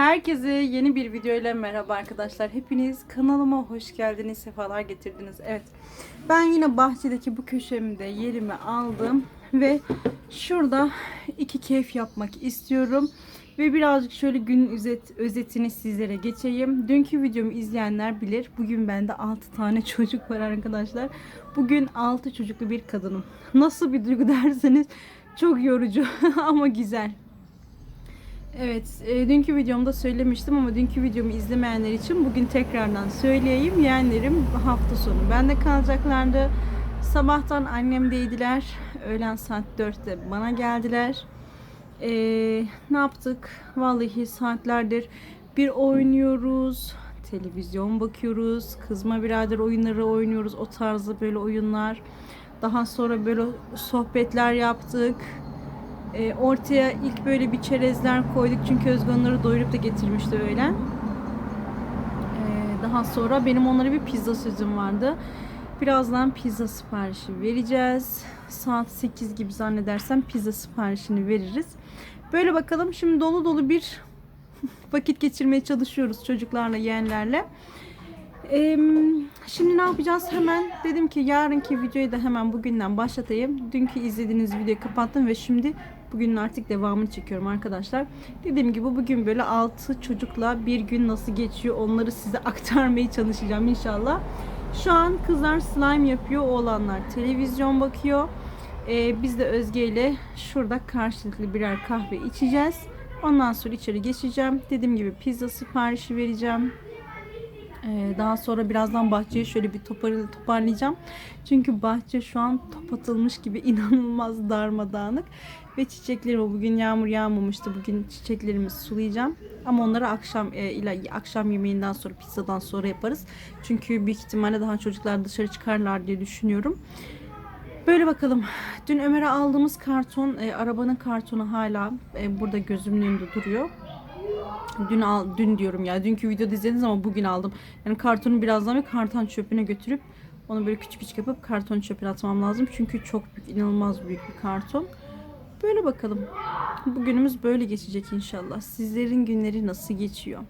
Herkese yeni bir video ile merhaba arkadaşlar. Hepiniz kanalıma hoş geldiniz, sefalar getirdiniz. Evet, ben yine bahçedeki bu köşemde yerimi aldım ve şurada iki keyif yapmak istiyorum. Ve birazcık şöyle gün özet, özetini sizlere geçeyim. Dünkü videomu izleyenler bilir. Bugün bende 6 tane çocuk var arkadaşlar. Bugün 6 çocuklu bir kadınım. Nasıl bir duygu derseniz çok yorucu ama güzel. Evet, e, dünkü videomda söylemiştim ama dünkü videomu izlemeyenler için bugün tekrardan söyleyeyim. Yeğenlerim hafta sonu bende kalacaklardı. Sabahtan annemdeydiler. Öğlen saat 4'te bana geldiler. E, ne yaptık? Vallahi saatlerdir bir oynuyoruz. Televizyon bakıyoruz. Kızma birader oyunları oynuyoruz. O tarzı böyle oyunlar. Daha sonra böyle sohbetler yaptık. E, ortaya ilk böyle bir çerezler koyduk çünkü Özge onları doyurup da getirmişti öğlen. E, daha sonra benim onlara bir pizza sözüm vardı. Birazdan pizza siparişi vereceğiz. Saat 8 gibi zannedersem pizza siparişini veririz. Böyle bakalım şimdi dolu dolu bir vakit geçirmeye çalışıyoruz çocuklarla, yeğenlerle. Ee, şimdi ne yapacağız? Hemen dedim ki yarınki videoyu da hemen bugünden başlatayım. Dünkü izlediğiniz videoyu kapattım ve şimdi bugünün artık devamını çekiyorum arkadaşlar. Dediğim gibi bugün böyle 6 çocukla bir gün nasıl geçiyor onları size aktarmaya çalışacağım inşallah. Şu an kızlar slime yapıyor, oğlanlar televizyon bakıyor. Ee, biz de Özge ile şurada karşılıklı birer kahve içeceğiz. Ondan sonra içeri geçeceğim. Dediğim gibi pizza siparişi vereceğim. Ee, daha sonra birazdan bahçeyi şöyle bir topar, toparlayacağım. Çünkü bahçe şu an top atılmış gibi inanılmaz darmadağınık. Ve çiçeklerimi bugün yağmur yağmamıştı. Bugün çiçeklerimi sulayacağım. Ama onları akşam e, ile akşam yemeğinden sonra pizzadan sonra yaparız. Çünkü büyük ihtimalle daha çocuklar dışarı çıkarlar diye düşünüyorum. Böyle bakalım. Dün Ömer'e aldığımız karton, e, arabanın kartonu hala e, burada gözümün önünde duruyor. Dün al, dün diyorum ya. Dünkü videoda izlediniz ama bugün aldım. Yani kartonu birazdan bir karton çöpüne götürüp onu böyle küçük küçük yapıp karton çöpüne atmam lazım. Çünkü çok büyük, inanılmaz büyük bir karton. Böyle bakalım. Bugünümüz böyle geçecek inşallah. Sizlerin günleri nasıl geçiyor?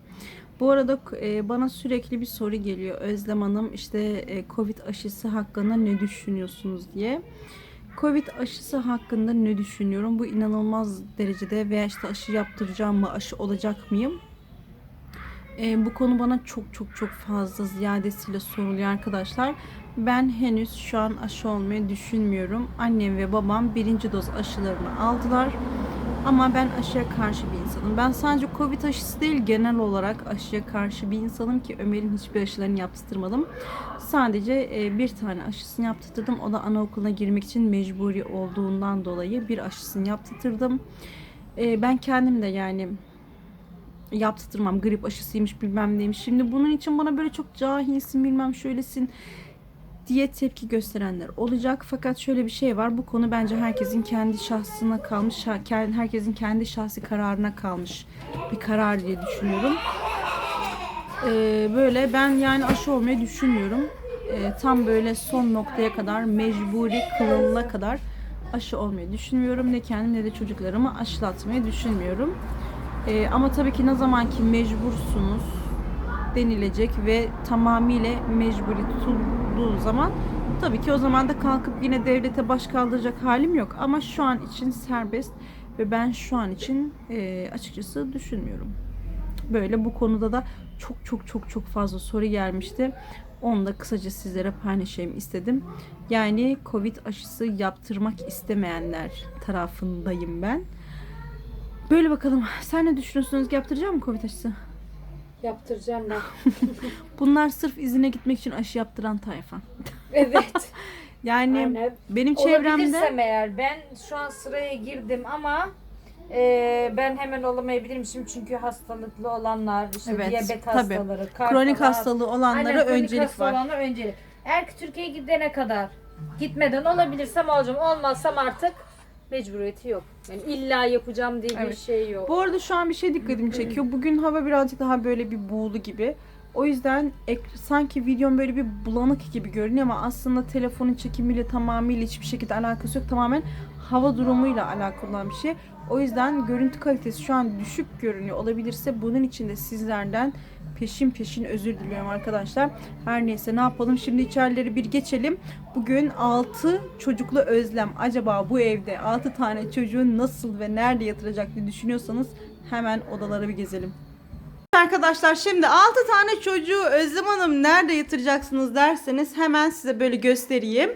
Bu arada e, bana sürekli bir soru geliyor. Özlem Hanım işte e, Covid aşısı hakkında ne düşünüyorsunuz diye. Covid aşısı hakkında ne düşünüyorum? Bu inanılmaz derecede veya işte aşı yaptıracağım mı, aşı olacak mıyım? E, bu konu bana çok çok çok fazla ziyadesiyle soruluyor arkadaşlar. Ben henüz şu an aşı olmayı düşünmüyorum. Annem ve babam birinci doz aşılarını aldılar. Ama ben aşıya karşı bir insanım. Ben sadece Covid aşısı değil genel olarak aşıya karşı bir insanım ki Ömer'in hiçbir aşılarını yaptırmadım. Sadece e, bir tane aşısını yaptırdım. O da anaokuluna girmek için mecburi olduğundan dolayı bir aşısını yaptırdım. E, ben kendim de yani yaptırmam. Grip aşısıymış bilmem neymiş. Şimdi bunun için bana böyle çok cahilsin bilmem şöylesin diye tepki gösterenler olacak. Fakat şöyle bir şey var. Bu konu bence herkesin kendi şahsına kalmış, herkesin kendi şahsi kararına kalmış bir karar diye düşünüyorum. Ee, böyle ben yani aşı olmayı düşünmüyorum. Ee, tam böyle son noktaya kadar mecburi kılığına kadar aşı olmayı düşünmüyorum. Ne kendim ne de çocuklarımı aşılatmayı düşünmüyorum. Ee, ama tabii ki ne zaman ki mecbursunuz denilecek ve tamamıyla mecburi tutulduğu zaman tabii ki o zaman da kalkıp yine devlete baş kaldıracak halim yok. Ama şu an için serbest ve ben şu an için e, açıkçası düşünmüyorum. Böyle bu konuda da çok çok çok çok fazla soru gelmişti. Onu da kısaca sizlere paylaşayım istedim. Yani Covid aşısı yaptırmak istemeyenler tarafındayım ben. Böyle bakalım. Sen ne düşünüyorsunuz? Yaptıracak mı Covid aşısı? Yaptıracağım ben. Bunlar sırf izine gitmek için aşı yaptıran tayfa. Evet. Yani Aynen. benim Olabilirsem çevremde eğer ben şu an sıraya girdim ama e, ben hemen olamayabilirim şimdi çünkü hastalıklı olanlar, işte Evet, diyabet tabii. hastaları, kalp kronik olan- hastalığı olanlara Aynen, kronik öncelik hasta var. olanlara öncelik. Eğer ki Türkiye'ye gidene kadar gitmeden olabilirsem olacağım. Olmazsam artık mecburiyeti yok. Yani illa yapacağım diye bir Evet. şey yok. Bu arada şu an bir şey dikkatimi çekiyor. Bugün hava birazcık daha böyle bir buğulu gibi. O yüzden ek- sanki videom böyle bir bulanık gibi görünüyor ama aslında telefonun çekimiyle tamamıyla hiçbir şekilde alakası yok. Tamamen hava durumuyla alakalı olan bir şey. O yüzden görüntü kalitesi şu an düşük görünüyor olabilirse bunun için de sizlerden peşin peşin özür diliyorum arkadaşlar. Her neyse ne yapalım şimdi içerileri bir geçelim. Bugün 6 çocuklu özlem. Acaba bu evde 6 tane çocuğu nasıl ve nerede yatıracak diye düşünüyorsanız hemen odaları bir gezelim. Arkadaşlar şimdi 6 tane çocuğu Özlem Hanım nerede yatıracaksınız derseniz hemen size böyle göstereyim.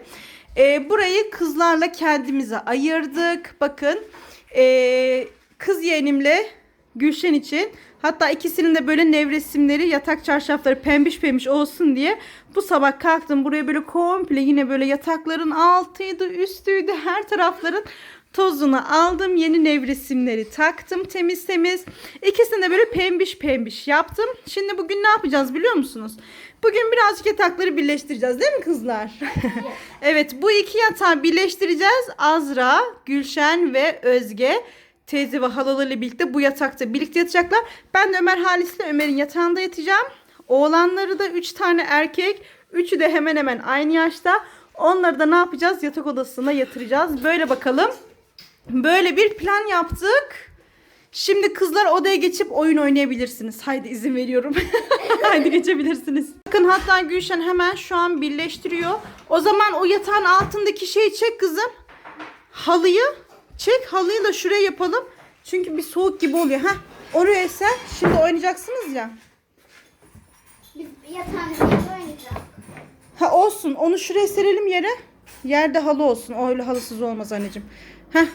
Ee, burayı kızlarla kendimize ayırdık. Bakın ee, kız yeğenimle Gülşen için hatta ikisinin de böyle nevresimleri yatak çarşafları pembiş pembiş olsun diye bu sabah kalktım buraya böyle komple yine böyle yatakların altıydı üstüydü her tarafların tozunu aldım. Yeni nevresimleri taktım temiz temiz. İkisini de böyle pembiş pembiş yaptım. Şimdi bugün ne yapacağız biliyor musunuz? Bugün birazcık yatakları birleştireceğiz değil mi kızlar? evet bu iki yatağı birleştireceğiz. Azra, Gülşen ve Özge teyze ve halalarıyla birlikte bu yatakta birlikte yatacaklar. Ben de Ömer Halis'le Ömer'in yatağında yatacağım. Oğlanları da 3 tane erkek. Üçü de hemen hemen aynı yaşta. Onları da ne yapacağız? Yatak odasına yatıracağız. Böyle bakalım. Böyle bir plan yaptık. Şimdi kızlar odaya geçip oyun oynayabilirsiniz. Haydi izin veriyorum. Haydi geçebilirsiniz. Bakın hatta Gülşen hemen şu an birleştiriyor. O zaman o yatağın altındaki şeyi çek kızım. Halıyı çek. Halıyı da şuraya yapalım. Çünkü bir soğuk gibi oluyor. Heh. Oraya sen. Şimdi oynayacaksınız ya. Biz yatağımızda oynayacağız. Ha olsun. Onu şuraya serelim yere. Yerde halı olsun. Öyle halısız olmaz anneciğim. Heh.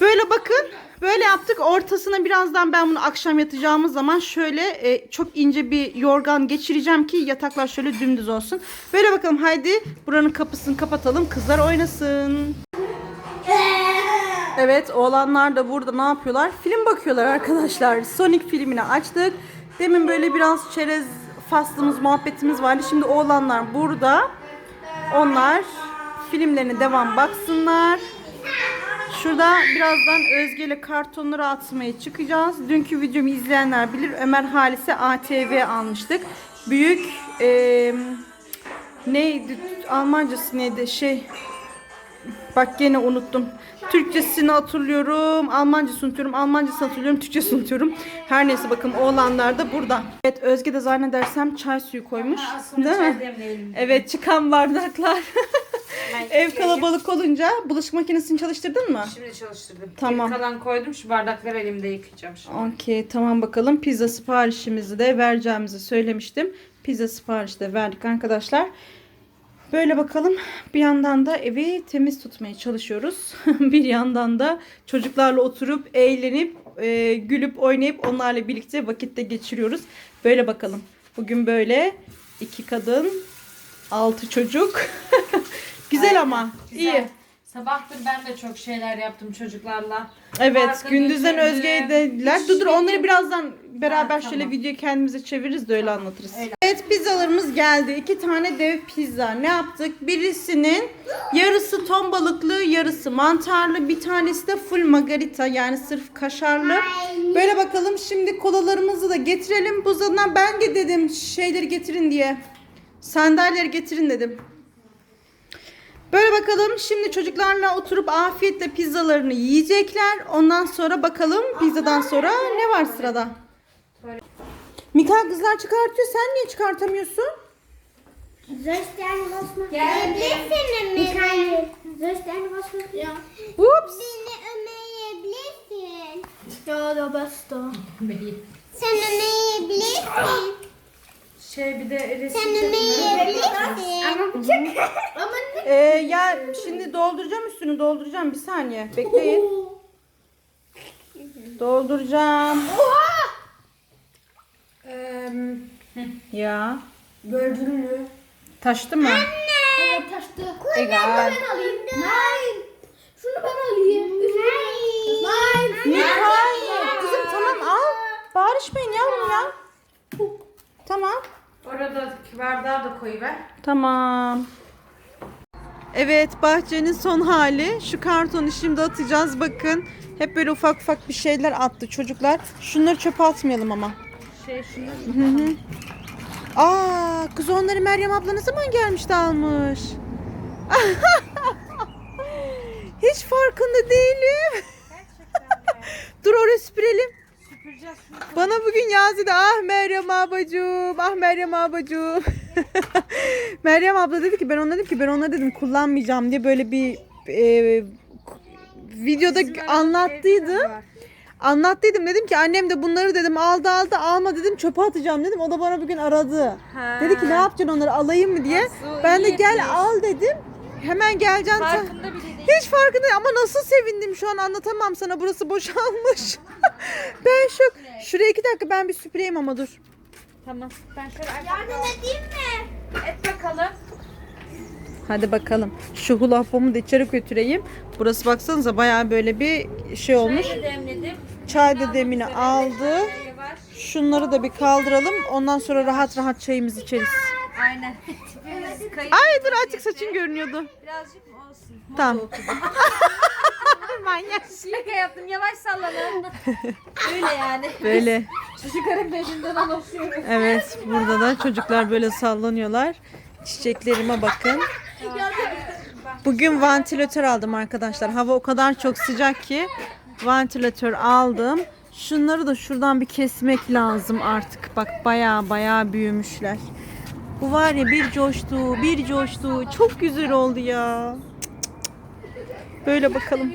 Böyle bakın. Böyle yaptık. Ortasına birazdan ben bunu akşam yatacağımız zaman şöyle e, çok ince bir yorgan geçireceğim ki yataklar şöyle dümdüz olsun. Böyle bakalım haydi buranın kapısını kapatalım. Kızlar oynasın. Evet oğlanlar da burada ne yapıyorlar? Film bakıyorlar arkadaşlar. Sonic filmini açtık. Demin böyle biraz çerez faslımız, muhabbetimiz vardı. Şimdi oğlanlar burada. Onlar filmlerine devam baksınlar. Şurada birazdan Özge ile kartonları atmaya çıkacağız. Dünkü videomu izleyenler bilir. Ömer Halis'e ATV almıştık. Büyük eee neydi? Almancası neydi? Şey Bak gene unuttum. Türkçesini hatırlıyorum. Almancasını unutuyorum. Almancasını hatırlıyorum. Türkçesini unutuyorum. Her neyse bakın oğlanlar da burada. Evet Özge de zannedersem çay suyu koymuş. Değil mi? Evet çıkan bardaklar. Ev kalabalık olunca bulaşık makinesini çalıştırdın mı? Şimdi çalıştırdım. Tamam. Geri kalan koydum. Şu bardakları elimde yıkayacağım şimdi. Okey tamam bakalım. Pizza siparişimizi de vereceğimizi söylemiştim. Pizza siparişi de verdik arkadaşlar. Böyle bakalım. Bir yandan da evi temiz tutmaya çalışıyoruz. bir yandan da çocuklarla oturup eğlenip e, gülüp oynayıp onlarla birlikte vakitte geçiriyoruz. Böyle bakalım. Bugün böyle iki kadın, altı çocuk. Güzel ama. Güzel. iyi. Sabahtır ben de çok şeyler yaptım çocuklarla. Evet, Parka gündüzden. Özge'ye dediler. Dur dur onları birazdan beraber Ha, şöyle tamam. videoyu kendimize çeviririz de öyle anlatırız. Öyle. Evet pizzalarımız geldi. İki tane dev pizza. Ne yaptık? Birisinin yarısı ton balıklı, yarısı mantarlı. Bir tanesi de full margarita yani sırf kaşarlı. Böyle bakalım şimdi kolalarımızı da getirelim. Buzdolabından ben de dedim şeyleri getirin diye. Sandalyeleri getirin dedim. Böyle bakalım şimdi çocuklarla oturup afiyetle pizzalarını yiyecekler. Ondan sonra bakalım pizzadan sonra ne var sırada? Mika kızlar çıkartıyor. Sen niye çıkartamıyorsun? Was ömeyebilirsin Ömer'i. Zostań was ya. Ups. Beni ömeyebilirsin. Ya da basta. Sen ömeyebilirsin. Şey bir de resim Sen çekme. ömeyebilirsin. Ama ne? Ee, ya şimdi dolduracağım üstünü dolduracağım. Bir saniye. Bekleyin. Dolduracağım. Eee, Ya. Gördün mü? Taştı mı? Evet taştı. Egal. Ben alayım. Nein. Şunu ben alayım. Nein. Nein. Mika. Kızım tamam al. Bağırışmayın yavrum ya. Tamam. Orada bardağı da koyuver. Tamam. Evet bahçenin son hali. Şu kartonu şimdi atacağız bakın. Hep böyle ufak ufak bir şeyler attı çocuklar. Şunları çöpe atmayalım ama. Şey şunu Aa kız onları Meryem abla ne zaman gelmiş de almış. Hiç farkında değilim. Dur oraya süpürelim. Süpüreceğiz. Bana bugün yazdı da ah Meryem ablacığım, ah Meryem ablacığım. Meryem abla dedi ki ben ona dedim ki ben ona dedim kullanmayacağım diye böyle bir e, videoda anlattıydı. Anlattıydım dedim ki annem de bunları dedim aldı aldı alma dedim çöpe atacağım dedim. O da bana bugün aradı. Dedi ki ne yapacaksın onları alayım mı diye. Nasıl? Ben de gel etmiş. al dedim. Hemen geleceğim. Farkında bile değil. Hiç farkında ama nasıl sevindim şu an anlatamam sana. Burası boşalmış. ben şok. Şuraya iki dakika ben bir süpüreyim ama dur. Tamam. Ben şöyle Yardım edeyim mi? et bakalım. Hadi bakalım. Şu hulafamı da içeri götüreyim. Burası baksanıza bayağı böyle bir şey olmuş. Şöyle demledim. Çay da demini aldı. Şunları da bir kaldıralım. Ondan sonra rahat rahat çayımızı içeriz. Aynen. Ay dur açık saçın görünüyordu. Birazcık mı olsun? Tamam. Manyak. Şaka yaptım. Yavaş sallanın. Öyle yani. Böyle. Çocukların beşinden anlaşıyorum. Evet burada da çocuklar böyle sallanıyorlar. Çiçeklerime bakın. Bugün vantilatör aldım arkadaşlar. Hava o kadar çok sıcak ki vantilatör aldım. Şunları da şuradan bir kesmek lazım artık. Bak baya baya büyümüşler. Bu var ya bir coştu, bir coştu. Çok güzel oldu ya. Böyle bakalım.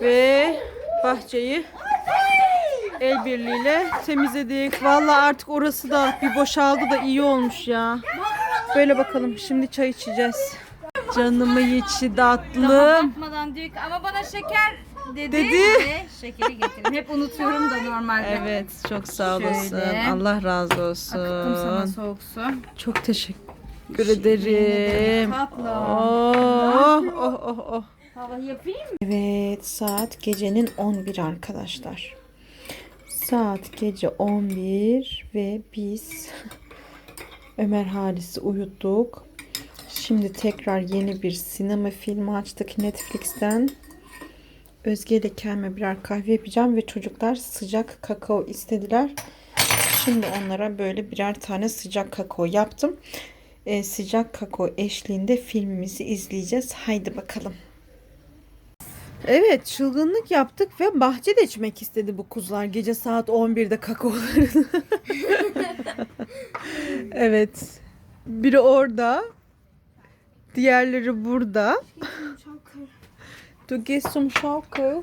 Ve bahçeyi el birliğiyle temizledik. Vallahi artık orası da bir boşaldı da iyi olmuş ya. Böyle bakalım. Şimdi çay içeceğiz. Canımı içi tatlım. Ama bana şeker dedi. Dedi. Ve şekeri getirin. Hep unutuyorum da normalde. Evet, çok sağ olasın. Şöyle. Allah razı Akıttım sana olsun. soğuk su. Çok teşekkür ederim. Oh, oh, oh, oh. Hava yapayım mı? Evet, saat gecenin 11 arkadaşlar. Saat gece 11 ve biz Ömer Halis'i uyuttuk. Şimdi tekrar yeni bir sinema filmi açtık Netflix'ten. Özge ile kendime birer kahve yapacağım ve çocuklar sıcak kakao istediler. Şimdi onlara böyle birer tane sıcak kakao yaptım. Ee, sıcak kakao eşliğinde filmimizi izleyeceğiz. Haydi bakalım. Evet çılgınlık yaptık ve bahçede içmek istedi bu kuzular gece saat 11'de kakaolarını. evet. Biri orada. Diğerleri burada. Du gehst zum Schaukel.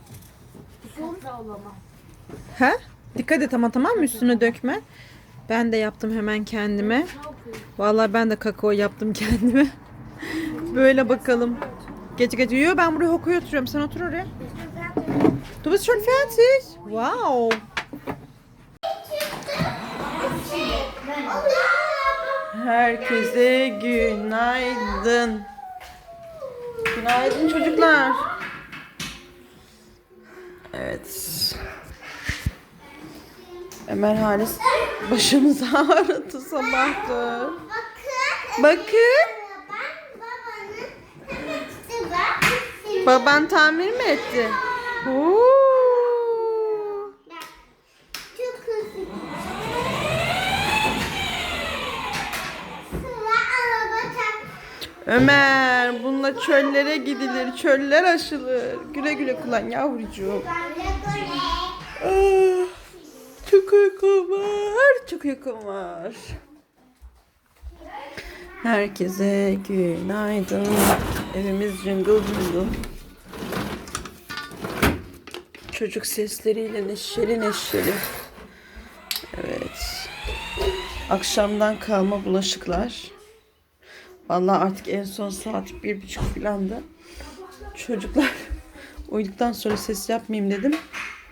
He? Dikkat et ama tamam mı üstüne dökme. Ben de yaptım hemen kendime. Vallahi ben de kakao yaptım kendime. Böyle bakalım. Gece gece. Yo ben buraya Hoko'ya oturuyorum. Sen otur oraya. Du bist schon fertig? Wow. Herkese günaydın. Günaydın çocuklar. Evet. Ömer Halis başımızı ağrıttı sabahtır. Bakın. Baban tamir mi etti? Oo. Çok hızlı. Sıra araba tak. Ömer bununla çöllere gidilir. Çöller aşılır. Güle güle kullan yavrucuğum. Ah, çok uykum var. Çok uykum var. Herkese günaydın. Evimiz cıngıl cıngıl. Çocuk sesleriyle neşeli neşeli. Evet. Akşamdan kalma bulaşıklar. Vallahi artık en son saat bir buçuk filandı. Çocuklar uyuduktan sonra ses yapmayayım dedim.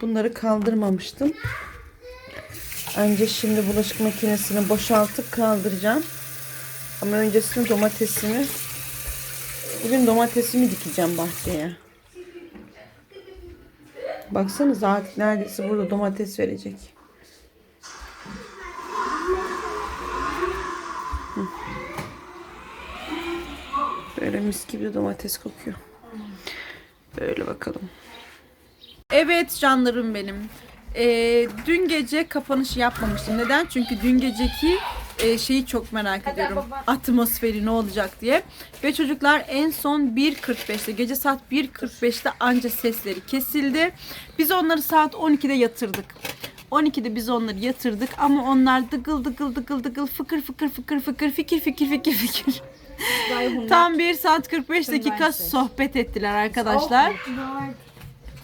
Bunları kaldırmamıştım. Önce şimdi bulaşık makinesini boşaltıp kaldıracağım. Ama öncesinde domatesimi bugün domatesimi dikeceğim bahçeye. Baksanıza artık neredeyse burada domates verecek. Böyle mis gibi domates kokuyor. Böyle bakalım. Evet canlarım benim. Ee, dün gece kapanışı yapmamıştım. Neden? Çünkü dün geceki e, şeyi çok merak ediyorum. Atmosferi ne olacak diye. Ve çocuklar en son 1.45'te gece saat 1.45'te anca sesleri kesildi. Biz onları saat 12'de yatırdık. 12'de biz onları yatırdık ama onlar dıgıl dıgıl dıgıl dıgıl fıkır fıkır fıkır fıkır fikir fikir fikir fikir. Tam 1 saat 45 dakika sohbet ettiler arkadaşlar.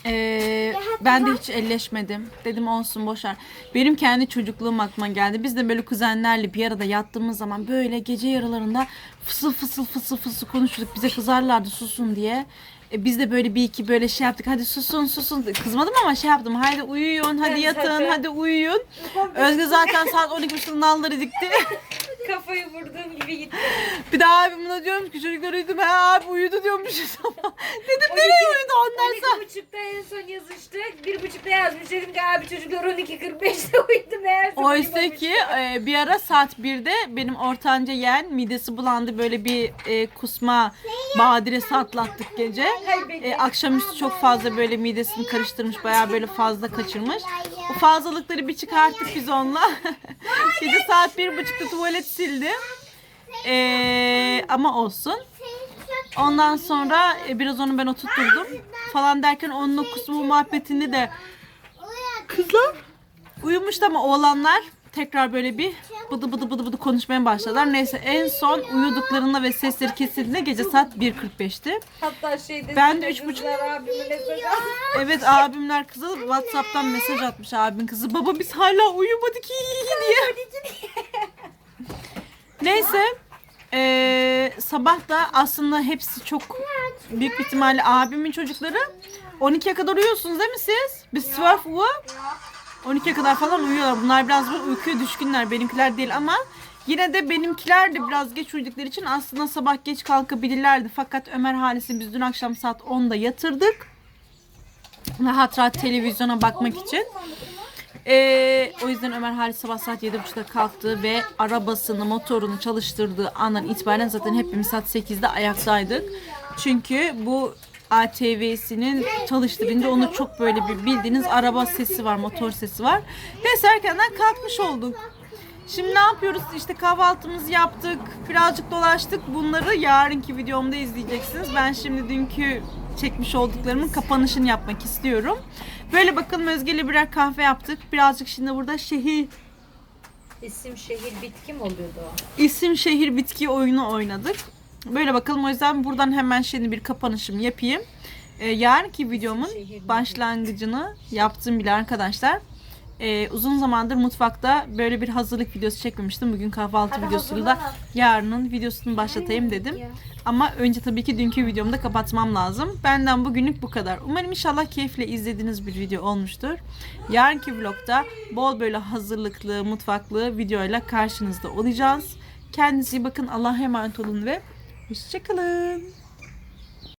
Ee, ben de hiç elleşmedim. Dedim olsun boşver. Benim kendi çocukluğum aklıma geldi. Biz de böyle kuzenlerle bir arada yattığımız zaman böyle gece yarılarında fısıl fısıl fısıl fısıl konuşurduk. Bize kızarlardı susun diye. E, biz de böyle bir iki böyle şey yaptık. Hadi susun susun. Kızmadım ama şey yaptım. Haydi uyuyun, hadi yatın, hadi. hadi uyuyun. Özge zaten saat 12.30'da nalları dikti. Kafayı vurduğum gibi gitti. bir daha abim buna diyorum ki çocuklar uyudu. Ben abi uyudu diyormuşuz ama. Dedim nereye uyudu ondan sonra. 12.30'da en son yazıştık. 1.30'da yazmış. Dedim ki abi çocuklar 12.45'te uyudu meğerse. Oysa uyumamış. ki e, bir ara saat 1'de benim ortanca yeğen midesi bulandı böyle bir e, kusma badiresi atlattık gece. E, akşamüstü çok fazla böyle midesini karıştırmış bayağı böyle fazla kaçırmış. Bu fazlalıkları bir çıkarttık biz onunla. gece saat bir buçukta tuvalet sildi. E, ama olsun. Ondan sonra e, biraz onu ben oturtturdum falan derken onun o kusma muhabbetinde de kızlar uyumuştu ama oğlanlar tekrar böyle bir bıdı bıdı bıdı bıdı konuşmaya başladılar. Neyse en son uyuduklarında ve sesleri kesildiğinde gece saat 1.45'ti. Hatta şey dedi. Ben de üç buçuk- abime mesaj. Evet abimler kızı Whatsapp'tan mesaj atmış abim kızı. Baba biz hala uyumadık iyi diye. Neyse eee, sabah da aslında hepsi çok büyük bir ihtimalle abimin çocukları 12'ye kadar uyuyorsunuz değil mi siz? Biz 12 Uhr 12'ye kadar falan uyuyorlar. Bunlar biraz böyle uykuya düşkünler. Benimkiler değil ama yine de benimkiler de biraz geç uyudukları için aslında sabah geç kalkabilirlerdi. Fakat Ömer Halis'i biz dün akşam saat 10'da yatırdık. Rahat rahat televizyona bakmak için. Ee, o yüzden Ömer Halis sabah saat 7.30'da kalktı ve arabasını, motorunu çalıştırdığı andan itibaren zaten hepimiz saat 8'de ayaktaydık. Çünkü bu ATV'sinin çalıştırınca onu çok böyle bir bildiğiniz araba sesi var, motor sesi var. Neyse erkenden kalkmış olduk. Şimdi ne yapıyoruz? İşte kahvaltımızı yaptık, birazcık dolaştık. Bunları yarınki videomda izleyeceksiniz. Ben şimdi dünkü çekmiş olduklarımın kapanışını yapmak istiyorum. Böyle bakalım Özge'yle birer kahve yaptık. Birazcık şimdi burada şehir, İsim şehir bitki mi oluyordu o? isim şehir bitki oyunu oynadık. Böyle bakalım o yüzden buradan hemen şimdi bir kapanışım yapayım. Ee, yarınki videomun şehir başlangıcını yaptım bile arkadaşlar. Ee, uzun zamandır mutfakta böyle bir hazırlık videosu çekmemiştim. Bugün kahvaltı Hadi videosuyla da yarının videosunu başlatayım dedim. Ama önce tabii ki dünkü videomu da kapatmam lazım. Benden bugünlük bu kadar. Umarım inşallah keyifle izlediğiniz bir video olmuştur. Yarınki vlogda bol böyle hazırlıklı, mutfaklı videoyla karşınızda olacağız. Kendinize iyi bakın. Allah'a emanet olun ve hoşçakalın.